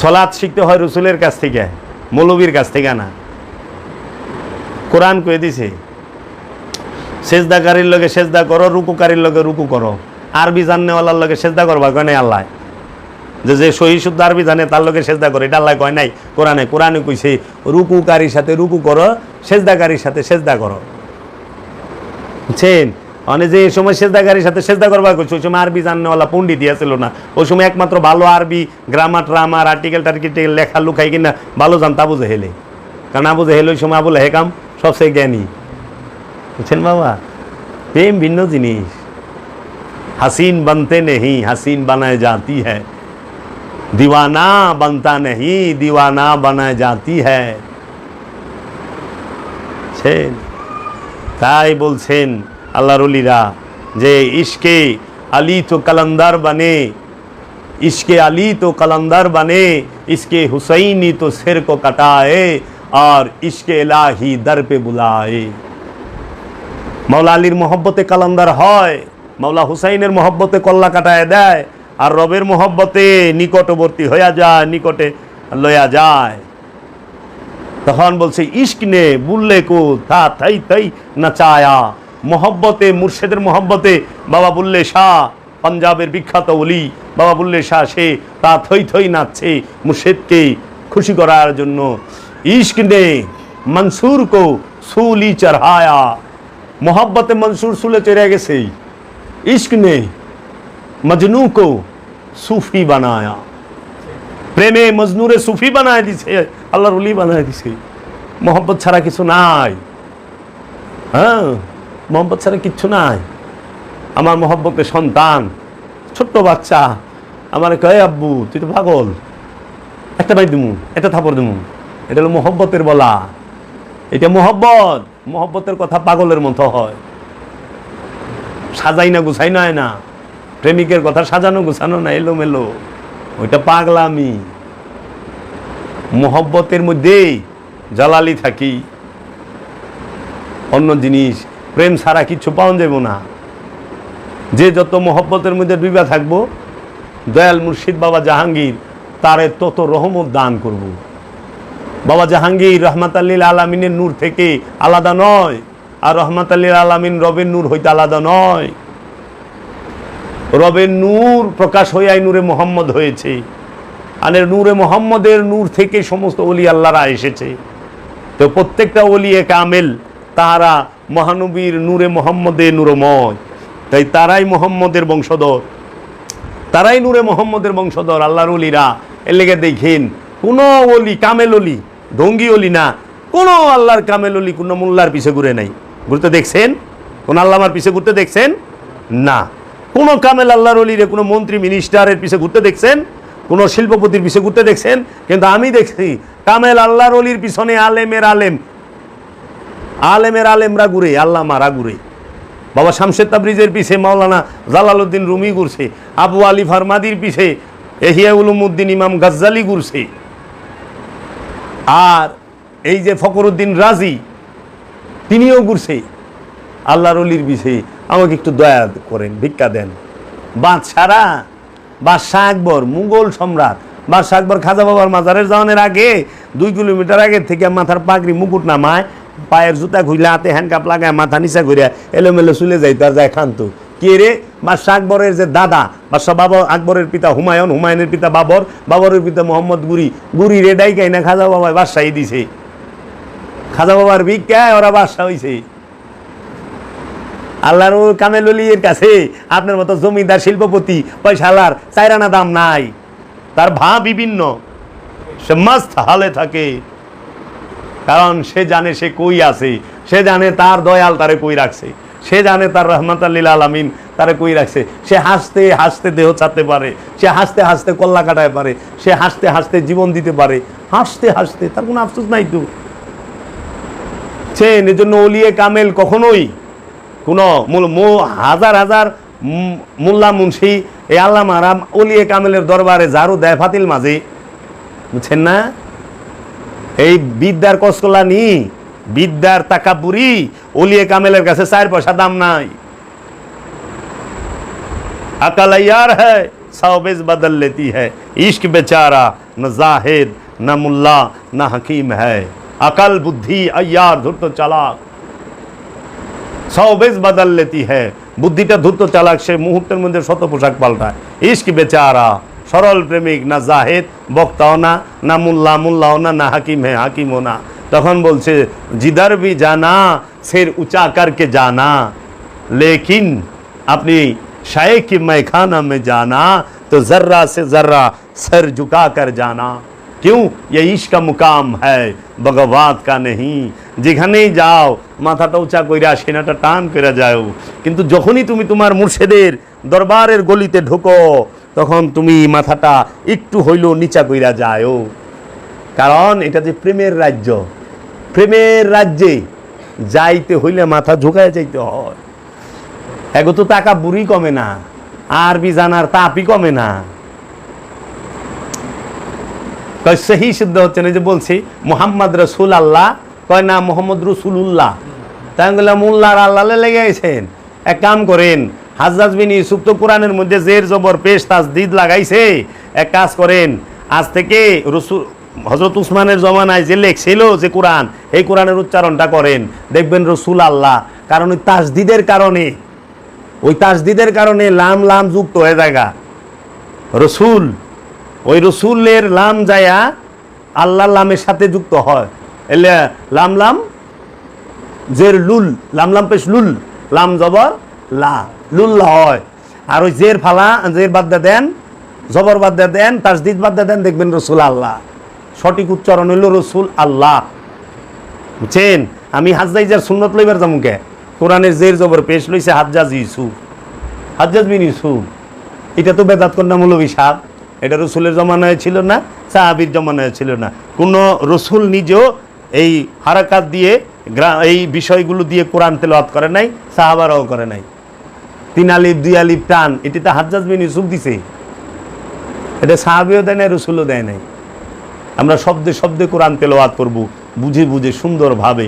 সলাৎ শিখতে হয় রসুলের কাছ থেকে, মৌলবীর কাছ থেকে না। কোরআন কয়ে দিছে সেজদাকারীর লগে সেজদা করো রুকুকারীর লগে রুকু করো। আরবি জাননেওয়ালার লগে সেজদা করবা কয় নাই আল্লাহ? যে যে সহি শুদ্ধ আরবি জানে তার লগে সেজদা করে, এটা আল্লাহ কয় নাই কোরআনে। কোরআনে কইছে রুকুকারীর সাথে রুকু করো সেজদাকারীর সাথে সেজদা করো। বুঝছেন? মানে যে সময় সেজদাগারির সাথে সেজদা করবার করছে, ওই সময় আরবি জাননেওয়ালা পণ্ডিত দিয়েছিল না। ওই সময় একমাত্র ভালো আরবি গ্রামার ট্রামার আর্টিকেল টার্টিকেল লেখা, লুকাই কিনা, ভালো জান বুঝে হেলে কারণ আবু হেলে ওই সময় আবুল হেকাম সবচেয়ে জ্ঞানী। বুঝছেন বাবা? প্রেম ভিন্ন জিনিস। হাসিন বানতে নেহি, হাসিন বানায় জাতি হ্যাঁ দিওয়ানা বানতা নেই দিওয়ানা বানায় জাতি হ্যাঁ তাই বলছেন আল্লাহর উলিরা যে ইশকে আলী তো কালান্দার বানে, ইশকে আলী তো কালান্দার বানে ইসকে হুসাইনি তো শের কো কাটায়ে, আর ইশকে এলাহি দর পে বুলায়ে। মাওলা আলীর মহব্বতে কালান্দার হয়, মাওলা হুসাইনের মহব্বতে কল্লা কাটায় দেয়, আর রবের মহব্বতে নিকটবর্তী হইয়া যায়, নিকটে লয়া যায়। তখন বলছে ইস্ক নে বুললে কো তা থাই থাই নাচায়া। মোহব্বতে, মুর্শেদের মোহব্বতে, বাবা বললে, শাহ, পাঞ্জাবের বিখ্যাত অলি। বাবা বললে, শাহ, সে তা থই থই নাচছে মুর্শেদকে খুশি করার জন্য। ইশক নে মনসুর কো সুলি চড়ায়া। মোহব্বতে মনসুর সুলে চড়ে গেছে। ইশক নে মজনু কো সুফি বানায়া। প্রেমে মজনুরে সুফি বানায় দিছে, আল্লাহর উলি বানায় দিছে। মোহব্বত ছাড়া কিছু নাই। হ্যাঁ? মোহব্বত ছাড়া কিচ্ছু নাই। আমার মোহব্বতের সন্তান, ছোট্ট বাচ্চা, আমার কয়ে আব্বু, তুই তো পাগল। একটা বাই দিমু, একটা থাপড় দিমু। এটা হলো মোহব্বতের বলা। এটা মোহব্বত। মোহব্বতের কথা পাগলের মতো হয়। সাজাই না, গুছাই নয় না। প্রেমিকের কথা সাজানো, গুছানো না এলো মেলো ওইটা পাগলামি। মোহব্বতের মধ্যেই জালালি থাকি। অন্য জিনিস প্রেম ছাড়া কিচ্ছু পাওয়া যাব না। যে যত মোহব্বতের মধ্যে ডুবা থাকব, দয়াল মুর্শিদ বাবা জাহাঙ্গীর, তারে তত রহমত দান করব। বাবা জাহাঙ্গীর রহমাত আল্লিল আলমিনের নূর থেকে আলাদা নয়, আর রহমাত আল্লিল আলমিন রবের নূর হইতে আলাদা নয়। রবের নূর প্রকাশ হইয়াই নূরে মোহাম্মদ হয়েছে। আর নূরে মোহাম্মদের নূর থেকে সমস্ত অলি আল্লাহরা এসেছে। তো প্রত্যেকটা অলি এক আমেল তারা মহানবীর নূরে মোহাম্মদে নূরময়। তাই তারাই মোহাম্মদের বংশধর। তারাই নূরে মোহাম্মদের বংশধর, আল্লাহর অলিরা এর লেগে দেখেন, কোনো অলি কামেল অলি ডঙ্গি অলি না। কোনো আল্লাহর কামেল অলি কোনো মোল্লার পিছে ঘুরে নাই। ঘুরতে দেখছেন? কোন আল্লামার পিছে ঘুরতে দেখছেন? না। কোনো কামেল আল্লাহর অলিরে কোনো মন্ত্রী, মিনিস্টারের পিছে ঘুরতে দেখছেন? কোনো শিল্পপতির পিছে ঘুরতে দেখছেন? কিন্তু আমি দেখছি, কামেল আল্লাহর অলির পিছনে আলেমের আলেম। আলেমের আলেমরা ঘুরে, আল্লাহ মারা ঘুরে। বাবা শামশেদ তাবরিজের পিছে, মাওলানা জালালউদ্দিন রুমি ঘুরছে। আবু আলী ফারমাদির পিছে, এহিয়া উলুমুদ্দিন ইমাম গাজ্জালি ঘুরছে। আর এই যে ফকরুদ্দিন রাজি, তিনিও ঘুরছে। আল্লাহর অলির পিছে, আমাকে একটু দয়া করেন, ভিক্ষা দেন। বাদশারা, বাদশাহ আকবর, মুঘল সম্রাট। বাদশাহ আকবর খাজা বাবার মাজারের যাওয়ানোর আগে, দুই কিলোমিটার আগে থেকে মাথার পাগড়ি মুকুট নামায় পায়ের জুতা খুইলে হাতে হ্যান্ডকাপ লাগায় মাথা নিচা ঘুরে এলোমেলো চলে যাই তার যায় খান্ত। কে রে? বাদশাহ আকবরের যে দাদা বাদশাহ বাবা আকবরের পিতা হুমায়ুন, হুমায়ুনের পিতা বাবর, বাবরের পিতা মোহাম্মদ গুরি। গুরি রে ডাইকাই না খাজা বাবা বাদশাহী দিছে। খাজা বাবার ভিক্ষায় ওরা বাদশাহ হইছে। আল্লাহর কামেলুলির কাছে আপনার মতো জমিদার, শিল্পপতি, পয়সালার চাইরানা দাম নাই। তার ভা বিভিন্ন। সে মাস্ত হালে থাকে। কারণ সে জানে সে কই আছে। সে জানে তার দয়াল তারে কই রাখছে। সে জানে তার রহমত আল্লিল আলমিন তারে কই রাখছে। সে হাসতে হাসতে দেহ ছাড়তে পারে। সে হাসতে হাসতে কল্লা কাটায় পারে। সে হাসতে হাসতে জীবন দিতে পারে। হাসতে হাসতে, তার কোনো আফসোস নাই তো? সে জন্য অলিয়ে কামেল কখনোই কোনো হাজার হাজার মোল্লা মুন্সি, এই আল্লাহ মারাম অলিয়ে কামেলের দরবারে ঝাড়ু দেয় ফাতিল মাঝে। বুঝছেন না? এই বিদ্যার কসকলা নি বিদ্যার তাকাপুরি অলিয়ে কামেলের কাছে চার পয়সা দাম নাই अकल यार है साबिज बदल लेती है इश्क बेचारा न जाहिद न मुल्ला न हकीम है अकल बुद्धि अय्यार धुर्त चालाक সবেজ বাদাল লেতি হ্যাঁ বুদ্ধিটা ধূর্ত চালাক সে মুহূর্তের মধ্যে শত পোশাক পাল্টায় ইস্ক বেচারা সরল প্রেমিক না জাহেদ বক্তাও না না মুল্লা মুল্লাও না না হাকিম হ্যাঁ হাকিমও না তখন বলছে জিদার বি জানা সের উঁচা করকে জানা लेकिन अपनी शाय की मैखाना में जाना तो जर्रा से जर्रा सर झुका कर जाना क्यों ये इश्क का मुकाम है भगवात का नहीं যেখানেই যাও মাথাটা উঁচা কইরা সেনাটা টান করে যাও কিন্তু যখনই তুমি তোমার মুর্শেদের দরবারের গলিতে ঢোকো তখন তুমি মাথাটা একটু হইলেও নিচা কইরা যাও কারণ এটা যে প্রেমের রাজ্য। প্রেমের রাজ্যে যাইতে হইলে মাথা ঝুঁকায় যাইতে হয়। এগো তো টাকা বুড়ি কমে না, আরবি জানার তাপই কমে না। সহি সিদ্ধ হচ্ছে না যে বলছি, মোহাম্মদ রসুল আল্লাহ কয় না, মোহাম্মদ রসুল্লাহ তাই আমি বললাম উল্লাহ আল্লাহ লেগে গেছেন এক কাম করেন হাজরাজ বিন ইউসুফ তো কোরআনের মধ্যে জের জবর পেশ তাজ দিদ লাগাইছে। এক কাজ করেন, আজ থেকে রসুল হজরত উসমানের জমানায় যে লেখছিল যে কোরআন, এই কোরআনের উচ্চারণটা করেন। দেখবেন রসুল আল্লাহ, কারণ ওই তাজদিদের কারণে, ওই তাজদিদের কারণে লাম লাম যুক্ত হয়ে জায়গা। রসুল, ওই রসুলের লাম যায়া আল্লাহ লামের সাথে যুক্ত হয়। এলে লাম লাম জের লুল, লাম লাম পেশ লুল, লাম জবর লা লুল্লা হয়। আর ওই জের ফালা, জের বাদ দিয়ে দেন, জবর বাদ দিয়ে দেন, তাজদিদ বাদ দিয়ে দেন, দেখবেন রসুল আল্লাহ। সঠিক উচ্চারণ হইল রসুল আল্লাহ। বুঝছেন? আমি হাজদাইজার সুন্নত লইবার জামুকে কোরআনের জের জবর পেশ লইছে হাজ্জাজ ইউসুফ। হাজ্জাজ বিন ইউসুফ। এটা তো বেদাত কন্যা মৌলবী সাহ এটা রসুলের জমানায় ছিল না, সাহাবির জমানায় ছিল না। কোনো রসুল নিজেও এই হারাকাত দিয়ে গ্রা এই বিষয়গুলো দিয়ে কোরআন তেলাওয়াত করে নাই, সাহাবারাও করে নাই। তিন আলিফ, দুই আলিফ টান, এটি তো হাজ্জাজ বিন ইউসুফ দিছে। এটা সাহাবিও দেয় নাই, রসুলও দেয় নাই। আমরা শব্দে শব্দে কোরআন তেলোয়াত করব, বুঝে বুঝে সুন্দরভাবে।